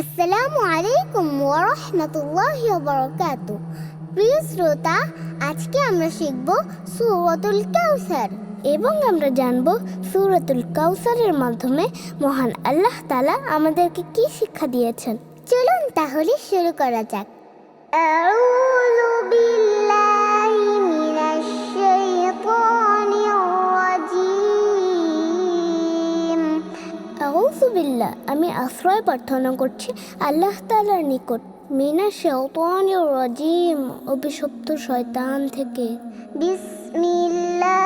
আসসালামু আলাইকুম ওরহমতুল্লাহ বারাকাতু প্রিয় শ্রোতা, আজকে আমরা শিখব সুরতুল কাউসার এবং আমরা জানব সুরতুল কাউসারের মাধ্যমে মহান আল্লাহ তালা আমাদেরকে কি শিক্ষা দিয়েছেন। চলুন তাহলে শুরু করা যাক। আউজুবিল্লাহ আমি আশ্রয় প্রার্থনা করছি আল্লাহ তালার নিকট। মিনা শেওতন রাজিম অভিশপ্ত শয়তান থেকে। বিসমিল্লাহ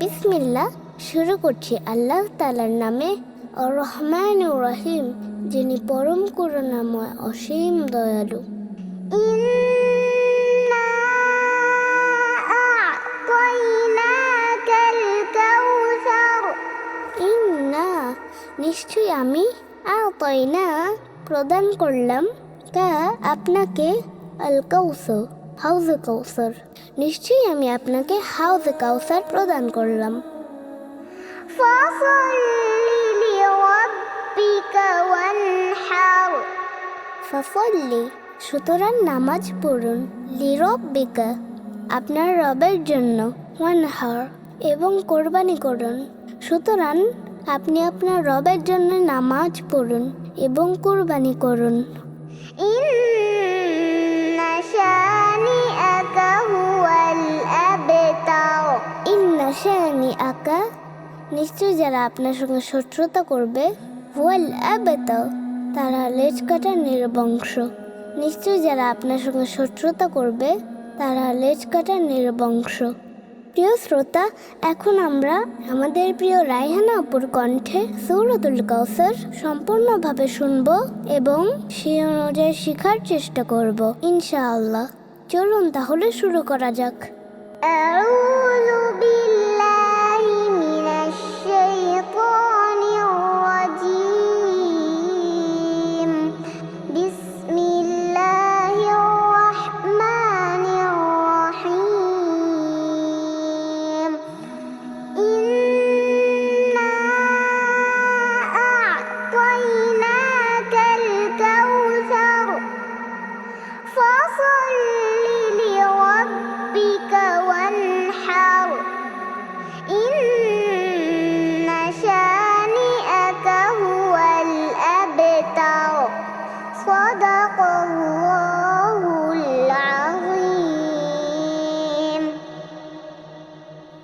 বিসমিল্লা শুরু করছি আল্লাহ তালার নামে রহমান রহিম যিনি পরম করুণাময় অসীম দয়ালু। নিশ্চয়ই আমি আতয়না প্রদান করলাম তা আপনাকে আল কৌসর হাউজে কৌসর নিশ্চয়ই আমি আপনাকে হাউজে কাউসার প্রদান করলাম। ফসল্লি সুতরাং নামাজ পড়ুন। লিরব্বিকা আপনার রবের জন্য। ওয়ান ওয়ানহার এবং কোরবানি করুন। সুতরাং আপনি আপনার রবের জন্য নামাজ পড়ুন এবং কোরবানি করুন। ইন্না শানি আকা নিশ্চয় যারা আপনার সঙ্গে শত্রুতা করবে ওয়াল আবেতা তারা লেজ কাটা নির্বংশ। নিশ্চয় যারা আপনার সঙ্গে শত্রুতা করবে তারা লেজ কাটা নির্বংশ। প্রিয় শ্রোতা, এখন আমরা আমাদের প্রিয় রায়হানা অপুর কণ্ঠে সৌরতুল কাউসার সম্পূর্ণভাবে শুনব এবং সে অনুযায়ী শেখার চেষ্টা করব, ইনশাআল্লাহ। চলুন তাহলে শুরু করা যাক।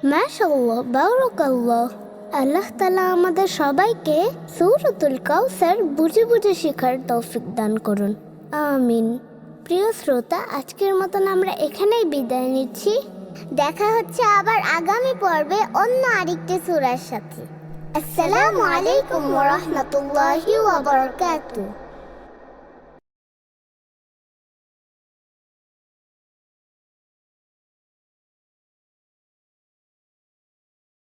মাশাল্লাহ বারাকাল্লাহ। আল্লাহ তালা আমাদের সবাইকে সূরাতুল কাউসার বুঝে বুঝে শেখার তৌফিক দান করুন। আমিন। প্রিয় শ্রোতা, আজকের মতন আমরা এখানেই বিদায় নিচ্ছি। দেখা হচ্ছে আবার আগামী পর্বে অন্য আরেকটি সূরার সাথে। আসসালামু আলাইকুম ওয়া রাহমাতুল্লাহি ওয়া বারাকাতুহু।